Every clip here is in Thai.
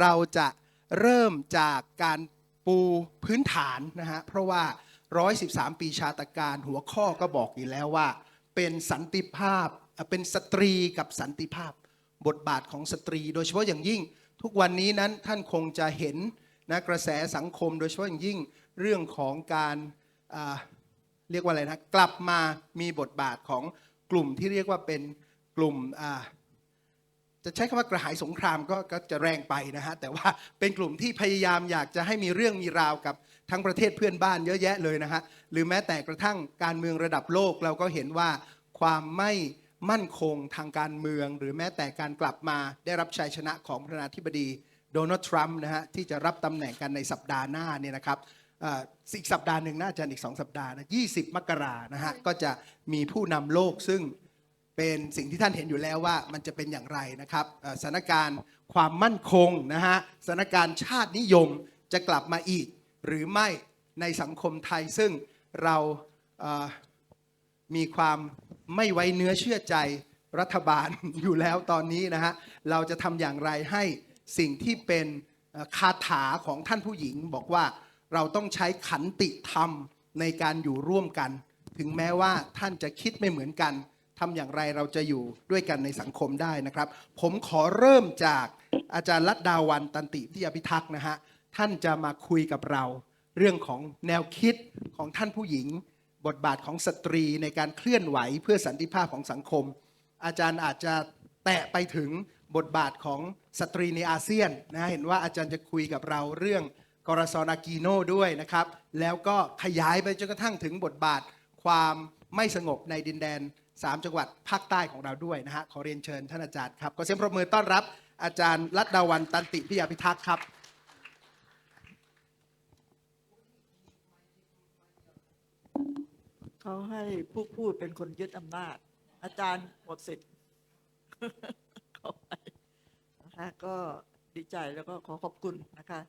เราจะเริ่มจากการปูพื้นฐานนะฮะเพราะว่า 113 ปีชาตการหัวข้อก็บอกอยู่แล้วว่า เป็นสันติภาพเป็นสตรีกับสันติภาพ บทบาทของสตรี โดยเฉพาะอย่างยิ่ง ทุกวันนี้นั้นท่านคงจะเห็นนะกระแสสังคม โดยเฉพาะอย่างยิ่งเรื่องของการเรียกว่าอะไรนะกลับมามีบทบาทของกลุ่มที่เรียกว่าเป็นกลุ่ม จะใช้คำว่ากระหายสงครามก็ก็จะแรงไปนะฮะแต่ว่าเป็นกลุ่มที่พยายามอยากจะให้มีเรื่องมีราวกับทั้งประเทศเพื่อนบ้านเยอะแยะเลยนะฮะหรือแม้แต่กระทั่งการเมืองระดับโลกเราก็เห็นว่าความไม่มั่นคงทางการเมือง หรือแม้แต่การกลับมาได้รับชัยชนะของประธานาธิบดีโดนัลด์ทรัมป์นะฮะที่จะรับตำแหน่งกันในสัปดาห์หน้าเนี่ยนะครับอีกสัปดาห์หนึ่งน่าจะอีก 2 สัปดาห์นะ20 มกรานะฮะก็จะมีผู้นำโลกซึ่ง เป็นสิ่งที่ท่านเห็นอยู่แล้วว่ามันจะเป็นอย่างไรนะครับสถานการณ์ความมั่นคงนะฮะสถานการณ์ชาตินิยมจะกลับมาอีก หรือไม่ในสังคมไทยซึ่งเรามีความไม่ไว้เนื้อเชื่อใจรัฐบาลอยู่แล้วตอนนี้นะฮะเราจะทำอย่างไรให้สิ่งที่เป็นคาถาของท่านผู้หญิง บอกว่าเราต้องใช้ขันติธรรมในการอยู่ร่วมกัน ถึงแม้ว่าท่านจะคิดไม่เหมือนกัน ทำอย่างไรเราจะอยู่ด้วยกันในสังคมได้นะครับ ผมขอเริ่มจากอาจารย์ลัดดาวันตันติพิยาพิทักษ์นะฮะท่านจะมาคุยกับเรา เรื่องของแนวคิดของท่านผู้หญิง บทบาทของสตรีในการเคลื่อนไหวเพื่อสันติภาพของสังคม อาจารย์อาจจะแตะไปถึงบทบาทของสตรีในอาเซียนนะเห็นว่าอาจารย์จะคุยกับเราเรื่องกอรซอนากีโนด้วยนะครับ แล้วก็ขยายไปจนกระทั่งถึงบทบาทความไม่สงบในดินแดน 3 จังหวัดภาคใต้ของเราด้วยนะฮะขอเรียนเชิญท่านอาจารย์ครับขอเสียงปรบมือต้อนรับอาจารย์รัตดาวันตันติพิยาพิทักษ์ครับ เขาให้ผู้พูดเป็นคนยึดอำนาจ อาจารย์หมดสิทธิ์เขาไปนะคะก็ดีใจแล้วก็ขอขอบคุณนะคะ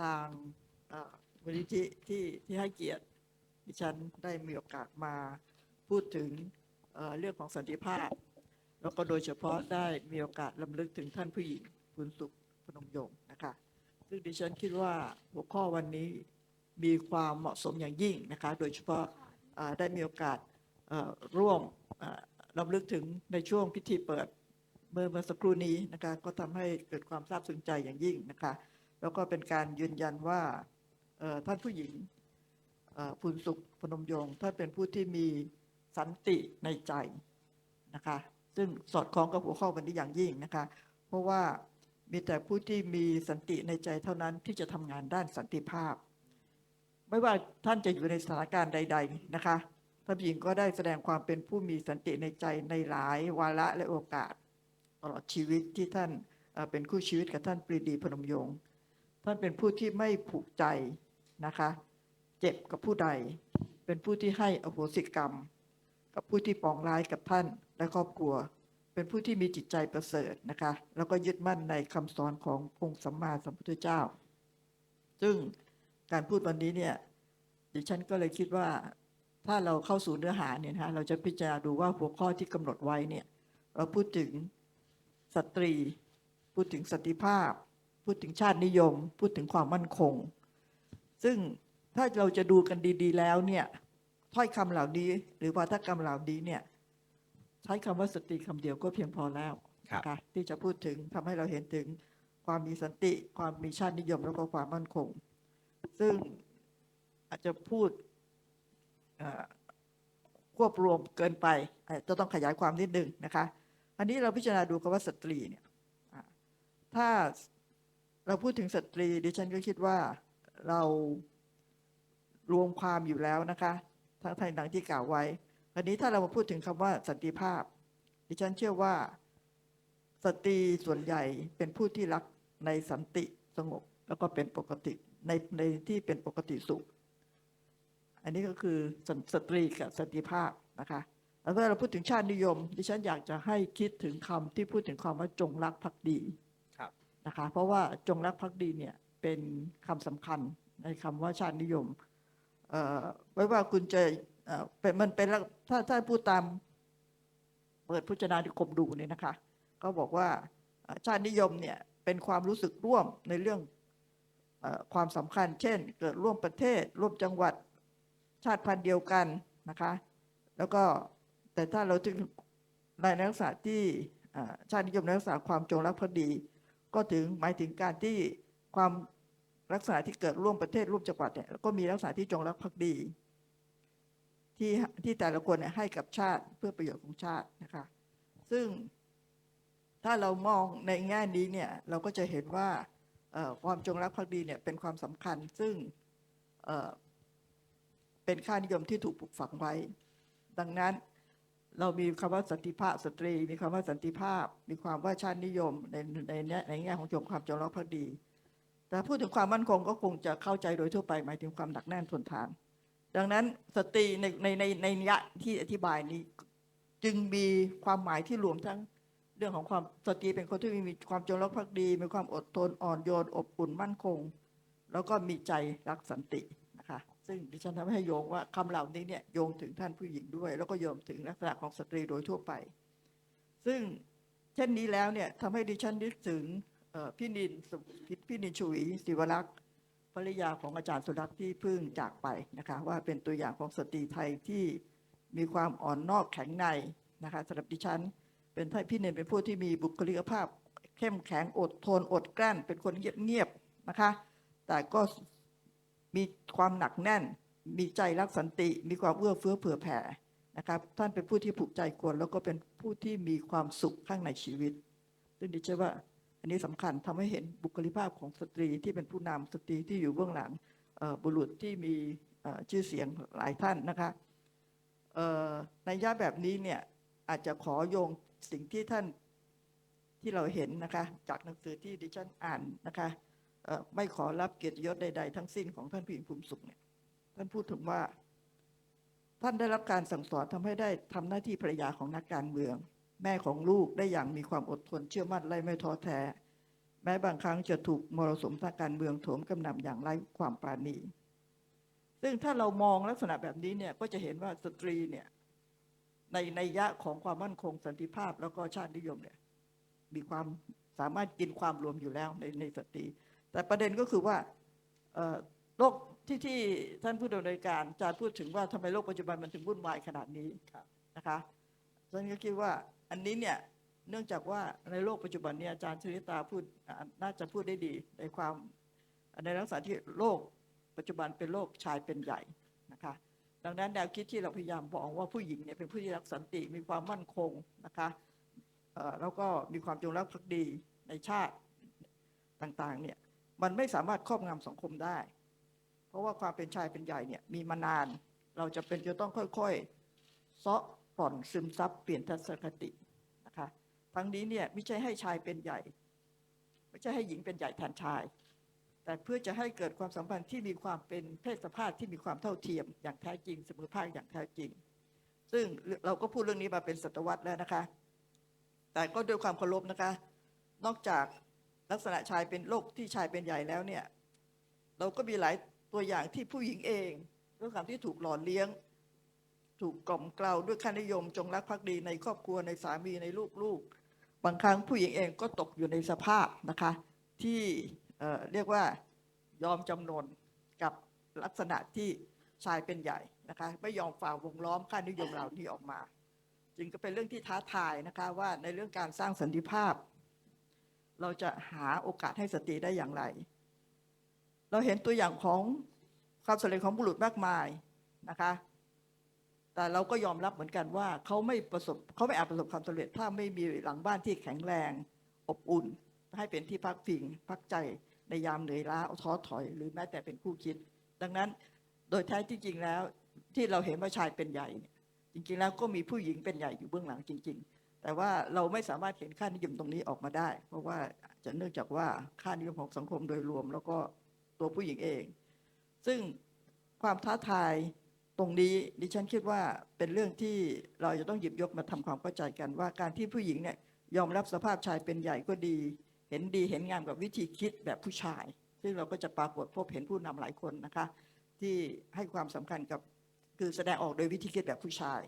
ทางมูลนิธิที่ที่ให้เกียรติดิฉันได้มีโอกาสมาพูดถึง เรื่องของสันติภาพ แล้วก็โดยเฉพาะได้มีโอกาสลำลึกถึงท่านผู้หญิงคุณสุขพนมยงค์นะคะซึ่งดิฉันคิดว่าหัวข้อวันนี้มีความเหมาะสมอย่างยิ่งนะคะ โดยเฉพาะได้มีโอกาสร่วมอ่าลำลึกถึงในช่วงพิธีเปิดเมื่อเมื่อสักครู่นี้นะคะก็ทำให้เกิดความซาบซึ้งใจอย่างยิ่งนะคะ แล้วก็เป็นการยืนยันว่าท่านผู้หญิงภูนสุขพนมยงค์ท่านเป็นผู้ที่มี สันติในใจนะคะ ซึ่งสอดคล้องกับหัวข้อวันนี้อย่างยิ่งนะคะ เพราะว่ามีแต่ผู้ที่มีสันติในใจเท่านั้นที่จะทำงานด้านสันติภาพ ไม่ว่าท่านจะอยู่ในสถานการณ์ใด ๆนะคะท่านหญิงก็ได้แสดงความเป็นผู้มีสันติในใจในหลายวาระและโอกาส ตลอดชีวิตที่ท่านเอ่อเป็นคู่ชีวิตกับท่านปรีดีพนมยงค์ท่านเป็นผู้ที่ไม่ผูกใจนะคะ เจ็บกับผู้ใด เป็นผู้ที่ให้อโหสิกรรม กับผู้ที่ปองร้ายกับท่านและครอบครัว เป็นผู้ที่มีจิตใจประเสริฐนะคะ แล้วก็ยึดมั่นในคำสอนขององค์สัมมาสัมพุทธเจ้า ซึ่งการพูดวันนี้เนี่ยดิฉันก็เลยคิดว่าถ้าเราเข้าสู่เนื้อหาเนี่ยนะคะเราจะพิจารณาดูว่าหัวข้อที่กำหนดไว้เนี่ยเราพูดถึงสตรี พูดถึงสติภาพ พูดถึงชาตินิยม พูดถึงความมั่นคง ซึ่งถ้าเราจะดูกันดี ๆ แล้วเนี่ย ถ้อยคำเหล่านี้ หรือวาทกรรมเหล่านี้เนี่ย ใช้คำว่าสตรีคำเดียวก็เพียงพอแล้วครับนะคะที่จะพูดถึงทำให้เราเห็นถึงความมีสันติ ความมีชาตินิยมแล้วก็ความมั่นคง ซึ่งอาจจะพูดเอ่อควบรวมเกินไปอาจจะต้องขยายความนิดนึงนะคะ อันนี้เราพิจารณาดูคำว่าสตรีเนี่ยอ่าถ้าเราพูดถึงสตรีดิฉันก็คิดว่าเรารวมความอยู่แล้วนะคะ ทั้งทางดังที่กล่าวไว้อันนี้ถ้าเรามาพูดถึงคำว่าสันติภาพ ดิฉันเชื่อว่าสตรีส่วนใหญ่เป็นผู้ที่รักในสันติสงบ แล้วก็เป็นปกติในในที่เป็นปกติสุข อันนี้ก็คือสนสตรีกับสันติภาพนะคะแล้วเมื่อเราพูดถึงชาตินิยม ดิฉันอยากจะให้คิดถึงคำที่พูดถึงความว่าจงรักภักดีครับนะคะเพราะว่าจงรักภักดีเนี่ยเป็นคำสำคัญในคำว่าชาตินิยมเอ่อ ไม่ว่าคุณจะเป็นมันเป็นลักถ้าถ้าพูดตามเปิดพุจนานิคมดูเนี่ยนะคะ ก็บอกว่าชาตินิยมเนี่ยเป็นความรู้สึกร่วมในเรื่องอความสำคัญ เช่น เกิดร่วมประเทศ ร่วมจังหวัดชาติพันธุ์เดียวกันนะคะ แล้วก็แต่ถ้าเราถึงในลักศึกษณะที่ชาตินิยมนักศึกษณะความจงรักภักดี ก็ถึงหมายถึงการที่ความ ลักษณะที่เกิดร่วมประเทศร่วมจังหวัดเนี่ยก็มีลักษณะที่จงรักภักดี ที่ที่แต่ละคนเนี่ยให้กับชาติเพื่อประโยชน์ของชาตินะคะ ซึ่งถ้าเรามองในแง่นี้เนี่ยเราก็จะเห็นว่าความจงรักภักดีเนี่ยเป็นความสำคัญซึ่งเเป็นค่านิยมที่ถูกปลูกฝังไว้ ดังนั้นเรามีคำว่าสันติภาพสตรี มีคำว่าสันติภาพ มีความว่าชาตินิยมในในในในแง่ของจงความจงรักภักดี แต่พูดถึงความมั่นคงก็คงจะเข้าใจโดยทั่วไป หมายถึงความหนักแน่นทนทาน ดังนั้นสตรีในในในในนัยะที่อธิบายนี้ จึงมีความหมายที่รวมทั้งเรื่องของความสตรีเป็นคนที่มีความจงรักภักดี มีความอดทนอ่อนโยนอบอุ่นมั่นคง แล้วก็มีใจรักสันตินะคะซึ่งดิฉันทำให้โยงว่าคำเหล่านี้เนี่ยโยงถึงท่านผู้หญิงด้วย แล้วก็โยงถึงลักษณะของสตรีโดยทั่วไป ซึ่งเช่นนี้แล้วเนี่ยทำให้ดิฉันนึกถึงเอ่อ พี่นินสุพี่พี่นินชุยศิวรักษ์ภรรยาของอาจารย์สุรักษ์ที่เพิ่งจากไปนะคะว่าเป็นตัวอย่างของสตรีไทยที่มีความอ่อนนอกแข็งในนะคะสำหรับดิฉัน เป็นท่านพี่เนนเป็นผู้ที่มีบุคลิกภาพ เข้มแข็งอดทนอดกลั้น เป็นคนเงียบๆนะคะ แต่ก็มีความหนักแน่น มีใจรักสันติ มีความเอื้อเฟื้อเผื่อแผ่นะครับท่านเป็นผู้ที่ผูกใจกวนแล้วก็เป็นผู้ที่มีความสุขข้างในชีวิตซึ่งดิฉันว่า อันนี้สำคัญทำให้เห็นบุคลิกภาพของสตรีที่เป็นผู้นำสตรีที่อยู่เบื้องหลังบุรุษที่มีชื่อเสียงหลายท่านนะคะในย่าแบบนี้เนี่ยอาจจะขอโยงสิ่งที่ท่านที่เราเห็นนะคะจากหนังสือที่ดิฉันอ่านนะคะไม่ขอรับเกียรติยศใด ๆ ทั้งสิ้นของท่านผู้หญิงภูมิสุขเนี่ยท่านพูดถึงว่า ท่านได้รับการสั่งสอนทำให้ได้ทำหน้าที่ภรรยาของนักการเมือง แม่ของลูกได้อย่างมีความอดทนเชื่อมั่นและไม่ท้อแท้ แม้บางครั้งจะถูกมรสุมทางการเมืองโถมกำนำอย่างไร้ความปราณี ซึ่งถ้าเรามองลักษณะแบบนี้เนี่ยก็จะเห็นว่าสตรีเนี่ยในในยะของความมั่นคงสันติภาพแล้วก็ชาตินิยมเนี่ยมีความสามารถกินความรวมอยู่แล้วในในสตรี แต่ประเด็นก็คือว่าโลกที่ที่ท่านผู้ดำเนินการอาจารย์พูดถึงว่าทำไมโลกปัจจุบันมันถึงวุ่นวายขนาดนี้นะคะฉันก็คิดว่า อันนี้เนี่ยเนื่องจากว่าในโลกปัจจุบันเนี่ยอาจารย์ชริตาพูดน่าจะพูดได้ดีในความในลักษณะที่โลกปัจจุบันเป็นโลกชายเป็นใหญ่นะคะดังนั้นแนวคิดที่เราพยายามบอกว่าผู้หญิงเนี่ยเป็นผู้ที่รักสันติมีความมั่นคงนะคะแล้วก็มีความจงรักภักดีในชาติต่างๆเนี่ยมันไม่สามารถครอบงำสังคมได้ เพราะว่าความเป็นชายเป็นใหญ่เนี่ยมีมานาน เราจะเป็นจะต้องค่อยๆ เซาะผ่อนซึมซับเปลี่ยนทัศนคติ ทั้งนี้เนี่ยไม่ใช่ให้ชายเป็นใหญ่ ไม่ใช่ให้หญิงเป็นใหญ่แทนชาย แต่เพื่อจะให้เกิดความสัมพันธ์ที่มีความเป็นเพศสภาพที่มีความเท่าเทียม อย่างแท้จริงเสมอภาคอย่างแท้จริง ซึ่งเราก็พูดเรื่องนี้มาเป็นศตวรรษแล้วนะคะ แต่ก็ด้วยความเคารพนะคะ นอกจากลักษณะชายเป็นโลกที่ชายเป็นใหญ่แล้วเนี่ย เราก็มีหลายตัวอย่างที่ผู้หญิงเองด้วยความที่ถูกหล่อเลี้ยง ถูกกล่อมเกลาด้วยค่านิยมจงรักภักดีในครอบครัวในสามีในลูกๆ บางครั้งผู้หญิงเองก็ตกอยู่ในสภาพนะคะ ที่เรียกว่ายอมจำนนกับลักษณะที่ชายเป็นใหญ่นะคะไม่ยอมฝ่าวงล้อมค่านิยมเหล่านี้ออกมา จึงก็เป็นเรื่องที่ท้าทายนะคะว่าในเรื่องการสร้างสันติภาพ เราจะหาโอกาสให้สตรีได้อย่างไร เราเห็นตัวอย่างของความสำเร็จของบุรุษมากมายนะคะ แต่เราก็ยอมรับเหมือนกันว่าเขาไม่ประสบเขาไม่อาจประสบความสำเร็จ ถ้าไม่มีหลังบ้านที่แข็งแรง อบอุ่น ให้เป็นที่พักพิงพักใจในยามเหนื่อยล้าท้อถอย หรือแม้แต่เป็นคู่คิด ดังนั้นโดยแท้ที่จริงแล้วที่เราเห็นว่าชายเป็นใหญ่เนี่ยจริงๆแล้วก็มีผู้หญิงเป็นใหญ่อยู่เบื้องหลังจริง ๆ แต่ว่าเราไม่สามารถเห็นค่านิยมตรงนี้ออกมาได้ เพราะว่าจะเนื่องจากว่าค่านิยมของสังคมโดยรวม แล้วก็ตัวผู้หญิงเอง ซึ่งความท้าทาย ตรงนี้ดิฉันคิดว่าเป็นเรื่องที่เราจะต้องหยิบยกมาทำความเข้าใจกัน ว่าการที่ผู้หญิงเนี่ยยอมรับสภาพชายเป็นใหญ่ก็ดี เห็นดีเห็นงามกับวิธีคิดแบบผู้ชาย ซึ่งเราก็จะปรากฏพบเห็นผู้นำหลายคนนะคะ ที่ให้ความสำคัญกับคือแสดงออกโดยวิธีคิดแบบผู้ชาย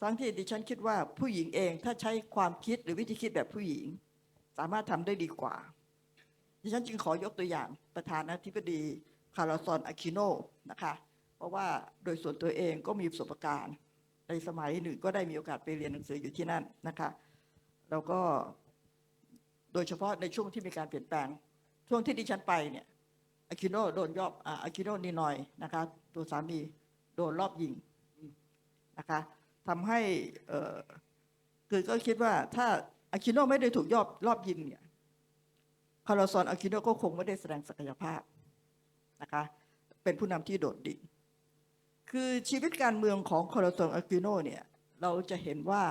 ทั้งที่ดิฉันคิดว่าผู้หญิงเองถ้าใช้ความคิดหรือวิธีคิดแบบผู้หญิง สามารถทำได้ดีกว่า ดิฉันจึงขอยกตัวอย่างประธานาธิบดีคาร์ลซอนอาคิโนนะคะ เพราะว่าโดยส่วนตัวเองก็มีประสบการณ์ ในสมัยหนึ่งก็ได้มีโอกาสไปเรียนหนังสืออยู่ที่นั่นนะคะแล้วก็โดยเฉพาะในช่วงที่มีการเปลี่ยนแปลง ช่วงที่ดิฉันไปเนี่ยอาคิโนโดนยอบอาคิโนนีนอยนะคะตัวสามีโดนรอบยิงนะคะทำให้คือก็คิดว่าถ้าอาคิโนไม่ได้ถูกยอบรอบยิงเนี่ยคาร์ลซอนอาคิโนก็คงไม่ได้แสดงศักยภาพนะคะเป็นผู้นำที่โดดดิ่ง คือชีวิตการเมืองของคอร์ซอนอากิโนเนี่ยเราจะเห็นว่า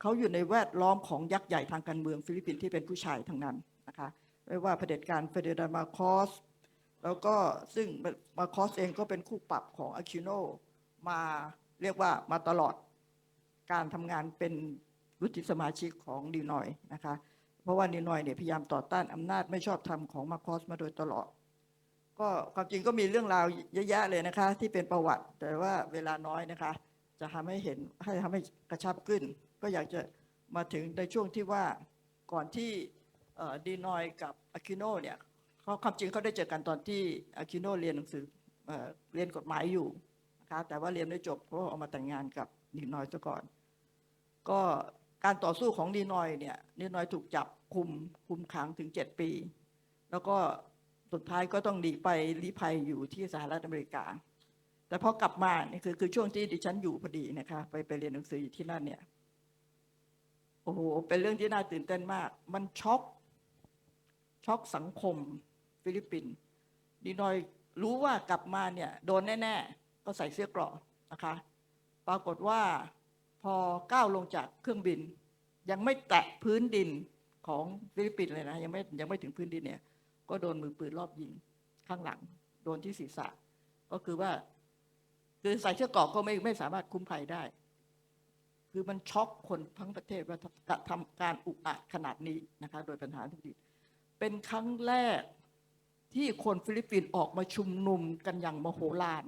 เขาอยู่ในแวดล้อมของยักษ์ใหญ่ทางการเมืองฟิลิปปินส์ที่เป็นผู้ชายทั้งนั้นนะคะไม่ว่าเผด็จการเฟเดรามาคอสแล้วก็ซึ่งมาคอสเองก็เป็นคู่ปรับของอากิโนมาเรียกว่ามาตลอดการทำงานเป็นวุฒิสมาชิกของดีนอยนะคะ เพราะว่าดีนอยเนี่ยพยายามต่อต้านอำนาจไม่ชอบธรรมของมาคอสมาโดยตลอด ก็ความจริงก็มีเรื่องราวเยอะแยะเลยนะคะ ที่เป็นประวัติ แต่ว่าเวลาน้อยนะคะ จะทำให้เห็นให้ทำให้กระชับขึ้น ก็อยากจะมาถึงในช่วงที่ว่าก่อนที่ดีนอยกับอาคิโนเนี่ยเขาความจริงเขาได้เจอกันตอนที่อาคิโนเรียนหนังสือเอเรียนกฎหมายอยู่นะคะแต่ว่าเรียนไม่จบเพราะเอามาแต่งงานกับดีนอยซะก่อน ก็การต่อสู้ของดีนอยเนี่ยดีนอยถูกจับคุมคุมขังถึง 7 ปี แล้วก็ สุดท้ายก็ต้องหนีไปลี้ภัยอยู่ที่สหรัฐอเมริกา แต่พอกลับมาเนี่ยคือคือช่วงที่ดิฉันอยู่พอดีนะคะ ไปไปเรียนหนังสืออยู่ที่นั่นเนี่ยโอ้โหเป็นเรื่องที่น่าตื่นเต้นมาก มันช็อกช็อกสังคม ฟิลิปปินส์ดีนอยรู้ว่ากลับมาเนี่ย โดนแน่ ๆ ก็ใส่เสื้อกราะนะคะ ปรากฏว่าพอก้าวลงจากเครื่องบิน ยังไม่แตะพื้นดินของฟิลิปปินส์เลยนะยังไม่ยังไม่ถึงพื้นดินเนี่ย ก็โดนมือปืนรอบยิงข้างหลัง โดนที่ศีรษะ ก็คือว่า คือใส่เสื้อเกาะก็ไม่ไม่สามารถคุ้มภัยได้ คือมันช็อกคนทั้งประเทศว่าทำการอุกอาจขนาดนี้นะคะ โดยปัญหาที่ดีเป็นครั้งแรกที่คนฟิลิปปินส์ออกมาชุมนุมกันอย่างมโหฬาร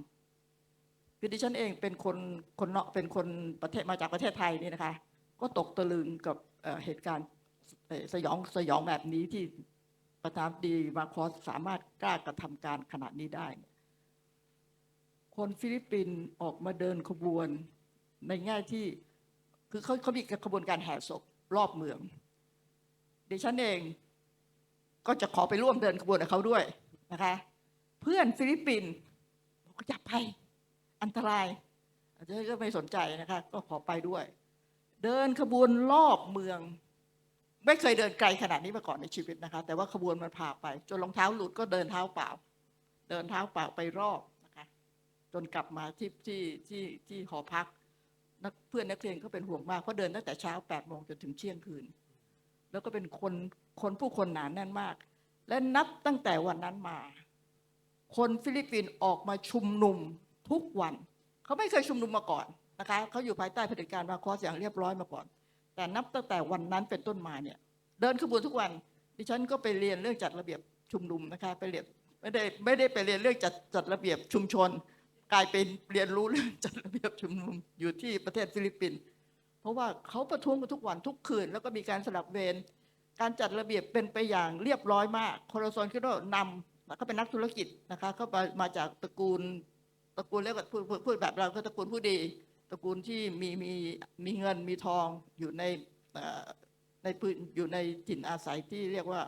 คือดิฉันเองเป็นคนคนเนาะเป็นคนประเทศมาจากประเทศไทยนี่นะคะ ก็ตกตะลึงกับเเหตุการณ์สยองสยองแบบนี้ที่ ประธานดีมาคอสสามารถกล้ากระทำการขนาดนี้ได้ คนฟิลิปปินส์ออกมาเดินขบวนในแง่ที่คือเขาเขามีขบวนการแห่ศพรอบเมืองดิฉันเองก็จะขอไปร่วมเดินขบวนกับเขาด้วยนะคะ เพื่อนฟิลิปปินส์บอกว่าอย่าไปอันตรายอาจจะก็ไม่สนใจนะคะ ก็ขอไปด้วย เดินขบวนรอบเมือง ไม่เคยเดินไกลขนาดนี้มาก่อนในชีวิตนะคะ แต่ว่าขบวนมันพาไป จนรองเท้าหลุดก็เดินเท้าเปล่า เดินเท้าเปล่าไปรอบนะคะ จนกลับมาที่ที่ที่ที่หอพักนักเพื่อนนักเรียนก็เป็นห่วงมากเพราะเดินตั้งแต่เช้าแปดโมงจนถึงเที่ยงคืน แล้วก็เป็นคนคนผู้คนหนาแน่นมาก และนับตั้งแต่วันนั้นมา คนฟิลิปปินส์ออกมาชุมนุมทุกวัน เขาไม่เคยชุมนุมมาก่อนนะคะเขาอยู่ภายใต้เผด็จการมาคอสอย่างเรียบร้อยมาก่อน แต่นับตั้งแต่วันนั้นเป็นต้นมาเนี่ย เดินขบวนทุกวัน ดิฉันก็ไปเรียนเรื่องจัดระเบียบชุมนุมนะคะ ไปเรียนไม่ได้ไม่ได้ไปเรียนเรื่องจัดจัดระเบียบชุมชน กลายเป็นเรียนรู้เรื่องจัดระเบียบชุมนุมอยู่ที่ประเทศฟิลิปปินส์เพราะว่าเขาประท้วงกันทุกวันทุกคืน แล้วก็มีการสลับเวรการจัดระเบียบเป็นไปอย่างเรียบร้อยมากโคโรซอนคิโดนำแล้วก็เป็นนักธุรกิจนะคะเขามาจากตระกูลตระกูลเรียกว่าพูดพูดพูดแบบเราก็ตระกูลผู้ดี ตระกูลที่มีมีมีเงินมีทองอยู่ในในพื้นอยู่ในถิ่นอาศัยที่เรียกว่า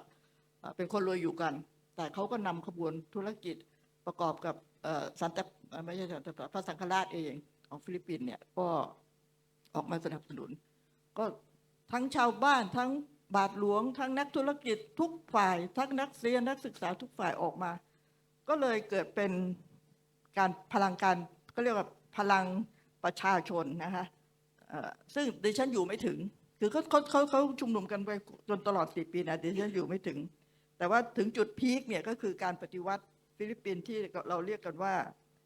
เป็นคนรวยอยู่กัน แต่เขาก็นำขบวนธุรกิจประกอบกับสันตะเอ่อไม่ใช่สันตะพระสังฆราชเองของฟิลิปปินส์เนี่ยก็ออกมาสนับสนุน ก็ทั้งชาวบ้านทั้งบาทหลวง ทั้งนักธุรกิจทุกฝ่าย ทั้งนักเรียนนักศึกษาทุกฝ่ายออกมา ก็เลยเกิดเป็นการพลังการก็เรียกว่าพลัง ประชาชนนะคะเอ่อซึ่งดิฉันอยู่ไม่ถึง คือเขาเขาเขาเขาชุมนุมกันไปจนตลอดสี่ปีนะดิฉันอยู่ไม่ถึง แต่ว่าถึงจุดพีคเนี่ยก็คือการปฏิวัติฟิลิปปินส์ที่เราเรียกกันว่า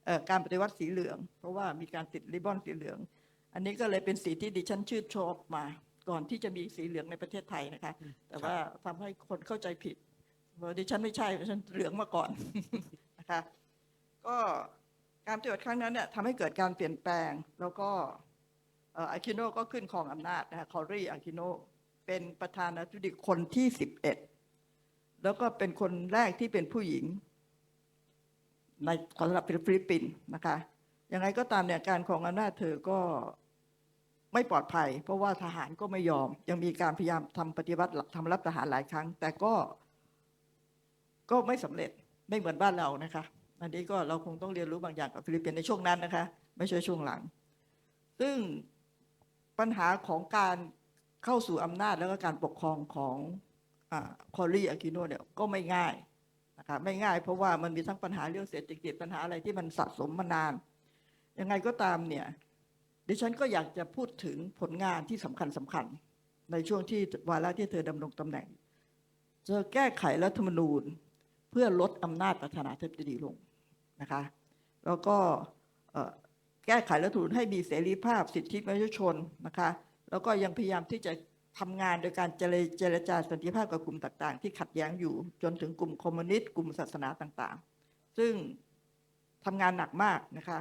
เอ่อการปฏิวัติสีเหลือง เพราะว่ามีการติดริบบอนสีเหลือง อันนี้ก็เลยเป็นสีที่ดิฉันชื่นชอบมา ก่อนที่จะมีสีเหลืองในประเทศไทยนะคะ แต่ว่าทำให้คนเข้าใจผิดว่าดิฉันไม่ใช่ดิฉันเหลืองมาก่อนนะคะ ก็ การปฏิวัติครั้งนั้นเนี่ยทำให้เกิดการเปลี่ยนแปลง แล้วก็อาคิโนก็ขึ้นครองอำนาจนะคะคอรีอาคิโนเป็นประธานาธิบดีคนที่11แล้วก็เป็นคนแรกที่เป็นผู้หญิง ในสำหรับฟิลิปปินส์นะคะยังไงก็ตามเนี่ยการของอำนาจเธอก็ไม่ปลอดภัย เพราะว่าทหารก็ไม่ยอม ยังมีการพยายามทำปฏิวัติทำรับทหารหลายครั้ง แต่ก็ก็ไม่สำเร็จไม่เหมือนบ้านเรานะคะ อันนี้ก็เราคงต้องเรียนรู้บางอย่างกับฟิลิปปินส์ในช่วงนั้นนะคะ ไม่ใช่ช่วงหลัง ซึ่งปัญหาของการเข้าสู่อำนาจแล้วก็การปกครองของคอรีอากิโนเนี่ยก็ไม่ง่ายนะคะไม่ง่ายเพราะว่ามันมีทั้งปัญหาเรื่องเศรษฐกิจปัญหาอะไรที่มันสะสมมานาน ยังไงก็ตามเนี่ยดิฉันก็อยากจะพูดถึงผลงานที่สำคัญสำคัญ ในช่วงที่วาระที่เธอดำรงตำแหน่ง เธอแก้ไขรัฐธรรมนูญเพื่อลดอำนาจประธานาธิบดีลง นะคะ แล้วก็แก้ไขรัฐธรรมนูญให้มีเสรีภาพสิทธิมนุษยชนนะคะ แล้วก็ยังพยายามที่จะทำงานโดยการเจรเจรจาสันติภาพกับกลุ่มต่าง ๆ ที่ขัดแย้งอยู่จนถึงกลุ่มคอมมิวนิสต์กลุ่มศาสนาต่างๆ ซึ่งทำงานหนักมากนะคะ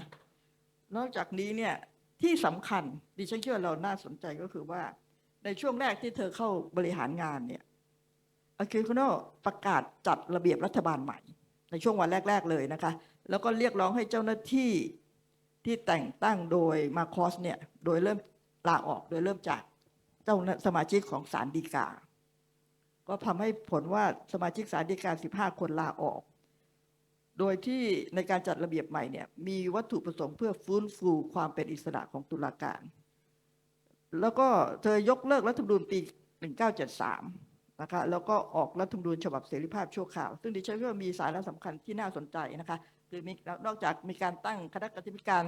นอกจากนี้เนี่ยที่สำคัญดิฉันคิดว่าเราน่าสนใจก็คือว่าในช่วงแรกที่เธอเข้าบริหารงานเนี่ยอาคิโคโนประกาศจัดระเบียบรัฐบาลใหม่ ในช่วงวันแรก ๆ เลยนะคะ แล้วก็เรียกร้องให้เจ้าหน้าที่ที่แต่งตั้งโดยมาคอสเนี่ย โดยเริ่มลาออกโดยเริ่มจากเจ้าสมาชิกของศาลฎีกา ก็ทำให้ผลว่าสมาชิกศาลฎีกา 15 คนลาออก โดยที่ในการจัดระเบียบใหม่เนี่ยมีวัตถุประสงค์เพื่อฟื้นฟูความเป็นอิสระของตุลาการ แล้วก็เธอยกเลิกรัฐธรรมนูญปี 1973 นะคะ แล้วก็ออกรัฐธรรมนูญฉบับเสรีภาพชั่วคราว ซึ่งดิฉันว่ามีสาระสำคัญที่น่าสนใจนะคะ คือมีนอกจากมีการตั้งคณะกรรมการ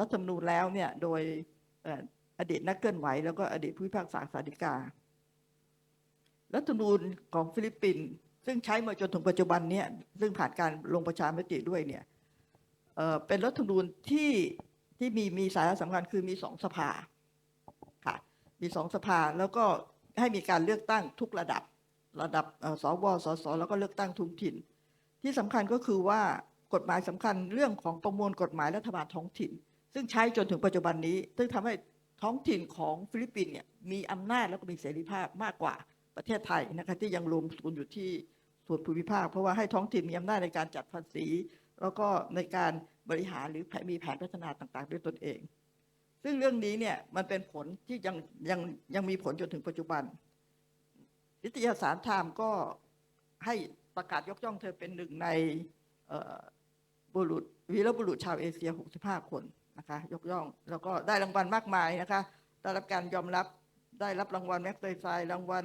รัฐธรรมนูญแล้วเนี่ยโดยอดีตนักเคลื่อนไหว แล้วก็อดีตผู้พิพากษาศาลฎีกา รัฐธรรมนูญของฟิลิปปินส์ซึ่งใช้มาจนถึงปัจจุบันเนี่ยซึ่งผ่านการลงประชามติด้วยเนี่ยเป็นรัฐธรรมนูญที่ที่มีมีสาระสำคัญคือมีสองสภาค่ะมีสองสภาแล้วก็ให้มีการเลือกตั้งทุกระดับระดับสวสสแล้วก็เลือกตั้งทุกถิ่น ที่สำคัญก็คือว่ากฎหมายสำคัญเรื่องของประมวลกฎหมายรัฐบาลท้องถิ่น ซึ่งใช้จนถึงปัจจุบันนี้ ซึ่งทำให้ท้องถิ่นของฟิลิปปินส์เนี่ยมีอำนาจแล้วก็มีเสรีภาพมากกว่าประเทศไทยนะคะที่ยังรวมศูนย์อยู่ที่ส่วนภูมิภาค เพราะว่าให้ท้องถิ่นมีอำนาจในการจัดภาษี แล้วก็ในการบริหารหรือมีแผนพัฒนาต่างๆ ด้วยตนเอง ซึ่งเรื่องนี้เนี่ยมันเป็นผลที่ยังยังยังมีผลจนถึงปัจจุบัน นิตยสารไทม์ก็ให้ ประกาศยกย่องเธอเป็นหนึ่งในบุรุษวีรบุรุษชาวเอเชีย 65 คนนะคะยกย่อง แล้วก็ได้รางวัลมากมายนะคะได้รับการยอมรับได้รับรางวัลแม็กเตอร์ไซรางวัล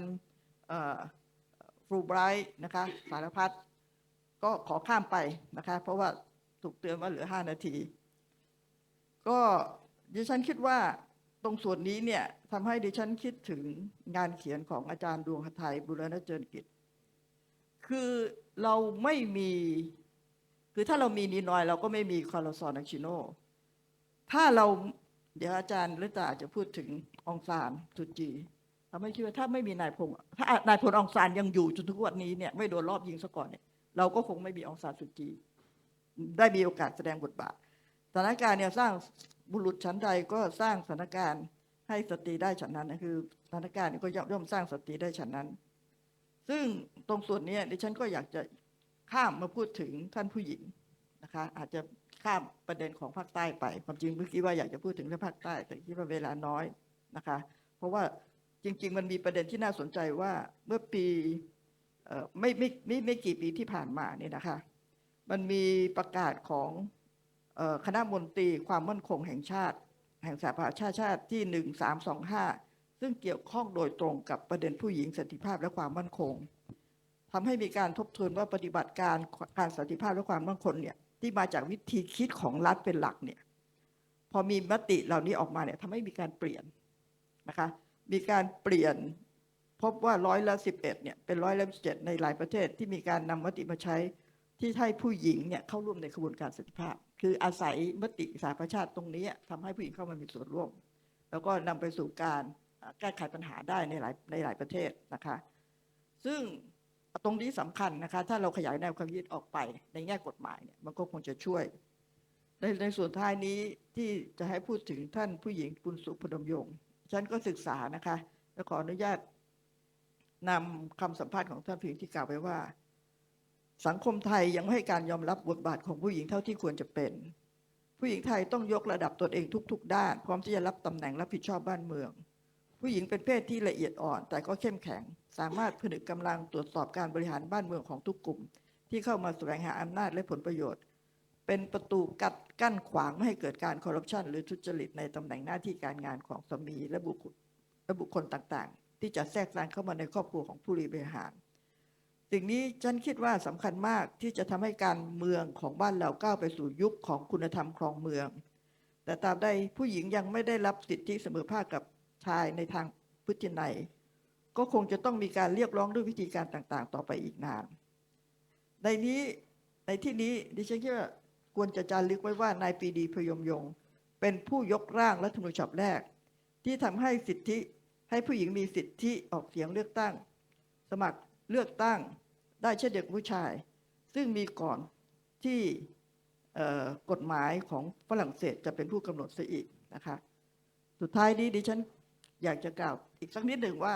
ฟรูไบรท์นะคะสารพัดก็ขอข้ามไปนะคะ เพราะว่าถูกเตือนว่าเหลือ 5 นาที ก็ดิฉันคิดว่าตรงส่วนนี้เนี่ยทำให้ดิฉันคิดถึงงานเขียนของอาจารย์ดวงหทัยบุรณเจริญกิจ คือเราไม่มี คือถ้าเรามีนีนอย เราก็ไม่มีคาร์ลซอนอาชิโน ถ้าเราเดี๋ยวอาจารย์ลิตาอาจะพูดถึงองซานสุจีทำให้คิดว่าถ้าไม่มีนายพงถ้านายพลองซานยังอยู่จนถึงวันนี้เนี่ยไม่โดนรอบยิงซะก่อนเนี่ยเราก็คงไม่มีองซานสุจี ได้มีโอกาสแสดงบทบาทสถานการณ์เนี่ยสร้างบุรุษชั้นใดก็สร้างสถานการณ์ให้สตรีได้ฉันนั้นนะคือสถานการณ์ก็ย่อมสร้างสตรีได้ฉันนั้น ซึ่งตรงส่วนนี้ดิฉันก็อยากจะข้ามมาพูดถึงท่านผู้หญิงนะคะ อาจจะข้ามประเด็นของภาคใต้ไป ความจริงเมื่อกี้ว่าอยากจะพูดถึงเรื่องภาคใต้ แต่คิดว่าเวลาน้อยนะคะ เพราะว่าจริง ๆ มันมีประเด็นที่น่าสนใจว่าเมื่อปีออไม่ไม่ไม่ไม่กี่ปีที่ผ่านมาเนี่ยนะคะ มันมีประกาศของคณะมนตรีความมั่นคงแห่งชาติ แห่งสหประชาชาติที่หนึ่งสามสองห้า ซึ่งเกี่ยวข้องโดยตรงกับประเด็นผู้หญิงสันติภาพและความมั่นคงทำให้มีการทบทวนว่าปฏิบัติการการสันติภาพและความมั่นคงเนี่ยที่มาจากวิธีคิดของรัฐเป็นหลักเนี่ยพอมีมติเหล่านี้ออกมาเนี่ยทำให้มีการเปลี่ยนนะคะมีการเปลี่ยนพบว่าร้อยละสิบเอ็ดเนี่ยเป็นร้อยละสิบเจ็ดในหลายประเทศที่มีการนำมติมาใช้ที่ให้ผู้หญิงเนี่ยเข้าร่วมในกระบวนการสันติภาพ คืออาศัยมติสหประชาติตรงนี้ทำให้ผู้หญิงเข้ามามีส่วนร่วม แล้วก็นำไปสู่การ แก้ไขปัญหาได้ในหลายในหลายประเทศนะคะ ซึ่งตรงนี้สำคัญนะคะ ถ้าเราขยายแนวความคิดออกไปในแง่กฎหมายเนี่ยมันก็คงจะช่วย ในในส่วนท้ายนี้ที่จะให้พูดถึงท่านผู้หญิงปุณสุพนมยงค์ฉันก็ศึกษานะคะและขออนุญาตนำคำสัมภาษณ์ของท่านผู้หญิงที่กล่าวไว้ว่า สังคมไทยยังไม่ให้การยอมรับบทบาทของผู้หญิงเท่าที่ควรจะเป็น ผู้หญิงไทยต้องยกระดับตนเองทุก ๆ ด้าน พร้อมที่จะรับตำแหน่งรับผิดชอบบ้านเมือง ผู้หญิงเป็นเพศที่ละเอียดอ่อน แต่ก็เข้มแข็ง สามารถผนึกกำลังตรวจสอบการบริหารบ้านเมืองของทุกกลุ่ม ที่เข้ามาแสวงหาอำนาจและผลประโยชน์ เป็นประตูกัดกั้นขวางไม่ให้เกิดการคอร์รัปชันหรือทุจริตในตำแหน่งหน้าที่การงานของสามีและบุคคลและบุคคลต่างๆ ที่จะแทรกแซงเข้ามาในครอบครัวของผู้บริหารสิ่งนี้ฉันคิดว่าสำคัญมากที่จะทำให้การเมืองของบ้านเราก้าวไปสู่ยุคของคุณธรรมครองเมือง แต่ตราบใดผู้หญิงยังไม่ได้รับสิทธิเสมอภาคกับ ชายในทางพฤตินัย ก็คงจะต้องมีการเรียกร้องด้วยวิธีการต่าง ๆ ต่อไปอีกนาน ในนี้ในที่นี้ดิฉันคิดว่าควรจะจารึกไว้ว่านายปีดีพยมยง เป็นผู้ยกร่างรัฐธรรมนูญฉบับแรก ที่ทำให้สิทธิให้ผู้หญิงมีสิทธิออกเสียงเลือกตั้ง สมัครเลือกตั้งได้เช่นเดียวกับผู้ชาย ซึ่งมีก่อนที่กฎหมายของฝรั่งเศสจะเป็นผู้กำหนดเสียอีกนะคะ สุดท้ายนี้ดิฉัน อยากจะกล่าวอีกสักนิดหนึ่งว่า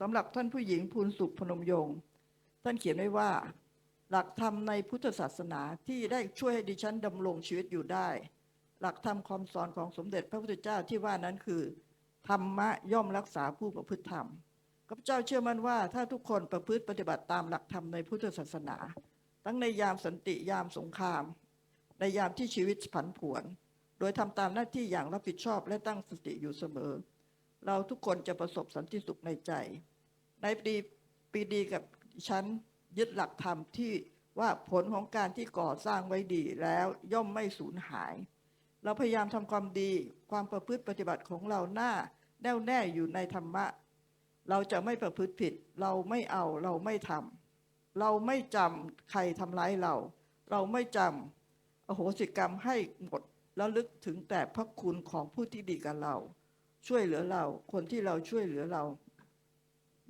สำหรับท่านผู้หญิงภูลสุขพนมยงค์ท่านเขียนไว้ว่า หลักธรรมในพุทธศาสนาที่ได้ช่วยให้ดิฉันดำรงชีวิตอยู่ได้ หลักธรรมคำสอนของสมเด็จพระพุทธเจ้าที่ว่านั้นคือ ธรรมะย่อมรักษาผู้ประพฤติธรรมข้าพเจ้าเชื่อมั่นว่าถ้าทุกคนประพฤติปฏิบัติตามหลักธรรมในพุทธศาสนา ทั้งในยามสันติยามสงคราม ในยามที่ชีวิตผันผวน โดยทำตามหน้าที่อย่างรับผิดชอบและตั้งสติอยู่เสมอ เราทุกคนจะประสบสันติสุขในใจ ในปีปีดีกับฉันยึดหลักธรรมที่ว่าผลของการที่ก่อสร้างไว้ดีแล้วย่อมไม่สูญหาย เราพยายามทำความดีความประพฤติปฏิบัติของเราหน้าแน่วแน่อยู่ในธรรมะ เราจะไม่ประพฤติผิด เราไม่เอาเราไม่ทำเราไม่จำใครทำร้ายเรา เราไม่จำอโหสิกรรมให้หมดแล้วลึกถึงแต่พระคุณของผู้ที่ดีกับเรา ช่วยเหลือเรา คนที่เราช่วยเหลือเรา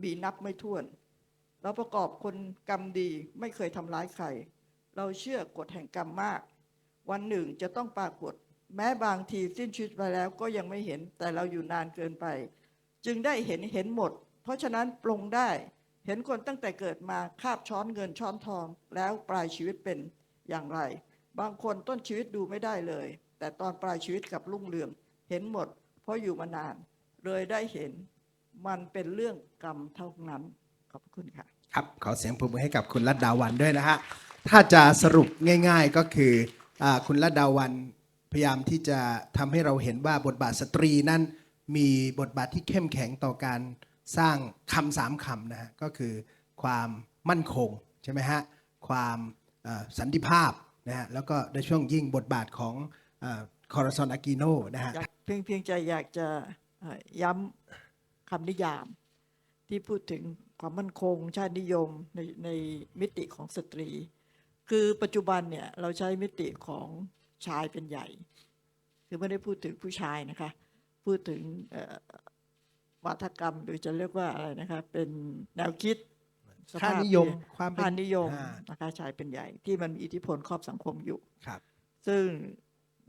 มีนับไม่ถ้วน เราประกอบคนกรรมดีไม่เคยทำร้ายใคร เราเชื่อกฎแห่งกรรมมาก วันหนึ่งจะต้องปรากฏ แม้บางทีสิ้นชีวิตไปแล้วก็ยังไม่เห็นแต่เราอยู่นานเกินไป จึงได้เห็นเห็นหมด เพราะฉะนั้นปลงได้เห็นคนตั้งแต่เกิดมาคาบช้อนเงินช้อนทอง แล้วปลายชีวิตเป็นอย่างไร บางคนต้นชีวิตดูไม่ได้เลย แต่ตอนปลายชีวิตกับรุ่งเรือง เห็นหมด ราะอยู่มานาน เลยได้เห็นมันเป็นเรื่องกรรมเท่านั้น ขอบคุณค่ะ ครับ ขอเสียงปรบมือให้กับคุณรัตดาวันด้วยนะฮะ ถ้าจะสรุปง่าย ๆก็คืออคุณรัตดาวันพยายามที่จะทำให้เราเห็นว่าบทบาทสตรีนั้นมีบทบาทที่เข้มแข็งต่อการสร้างคำสามคำนะฮะก็คือความมั่นคงใช่ไหมฮะความสันติภาพนะฮะแล้วก็ในช่วงยิ่งบทบาทของคอร์ซอนอากิโนนะฮะ พียงเพียงใจอยากจะเอ่อย้ำคำนิยาม ที่พูดถึงความมั่นคง ชาตินิยมในในมิติของสตรี คือปัจจุบันเนี่ยเราใช้มิติของชายเป็นใหญ่ คือไม่ได้พูดถึงผู้ชายนะคะ พูดถึงเอ่อวัฒกรรมหรือจะเรียกว่าอะไรนะคะ เป็นแนวคิดสภค่าพนิยม ความเป็นค่านิยมอ่านะคะชายเป็นใหญ่ ที่มันมีอิทธิพลครอบสังคมอยู่ครับ ซึ่ง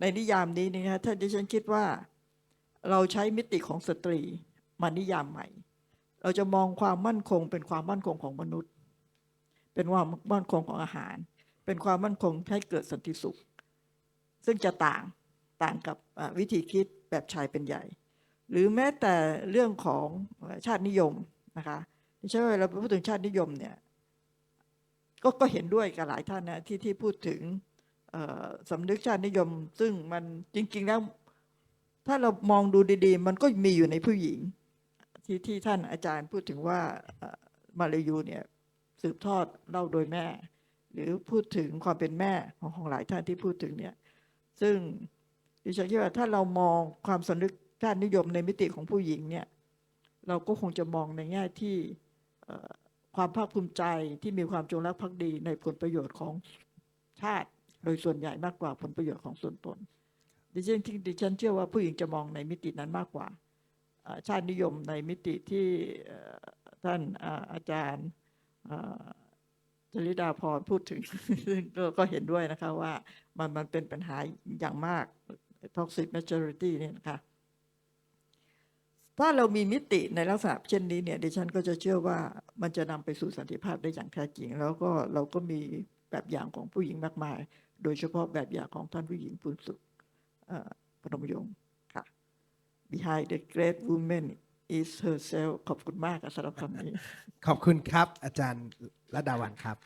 ในนิยามนี้นะฮะถ้าดิฉันคิดว่า เราใช้มิติของสตรีมานิยามใหม่ เราจะมองความมั่นคง เป็นความมั่นคงของมนุษย์ เป็นความมั่นคงของอาหาร เป็นความมั่นคงให้เกิดสันติสุข ซึ่งจะต่างต่างกับวิธีคิดแบบชายเป็นใหญ่ หรือแม้แต่เรื่องของชาตินิยมนะคะดิฉันว่าเราพูดถึงชาตินิยมเนี่ยก็ก็เห็นด้วยกับหลายท่านนะที่ที่พูดถึง สำนึกชาตินิยม ซึ่งมันจริง ๆ แล้ว ถ้าเรามองดูดีๆ มันก็มีอยู่ในผู้หญิง ที่ที่ท่านอาจารย์พูดถึงว่ามาลายูเนี่ยสืบทอดเล่าโดยแม่ หรือพูดถึงความเป็นแม่ของของหลายท่านที่พูดถึงเนี่ย ซึ่งดิฉันคิดว่าถ้าเรามองความสำนึกชาตินิยมในมิติของผู้หญิงเนี่ย เราก็คงจะมองในแง่ที่ความภาคภูมิใจที่มีความจงรักภักดีในผลประโยชน์ของชาติ โดยส่วนใหญ่มากกว่าผลประโยชน์ของส่วนตนดิฉันดิฉันเชื่อว่าผู้หญิงจะมองในมิตินั้นมากกว่า ชาตินิยมในมิติที่ท่านอาจารย์จริดาพรพูดถึงซึ่งก็เห็นด้วยนะคะว่ามันมันเป็นปัญหาอย่างมาก toxic majority เนี่ยนะคะถ้าเรามีมิติในลักษณะเช่นนี้เนี่ยดิฉันก็จะเชื่อว่ามันจะนำไปสู่สันติภาพได้อย่างแท้จริง แล้วก็เราก็มีแบบอย่างของผู้หญิงมากมาย โดยเฉพาะแบบอย่างของท่านผู้หญิงปุณสุขเอ่อพนมยงค์ค่ะ Behind the great woman is herself ขอบคุณมากค่ะสำหรับคำนี้ ขอบคุณครับ อาจารย์ระดาวันครับ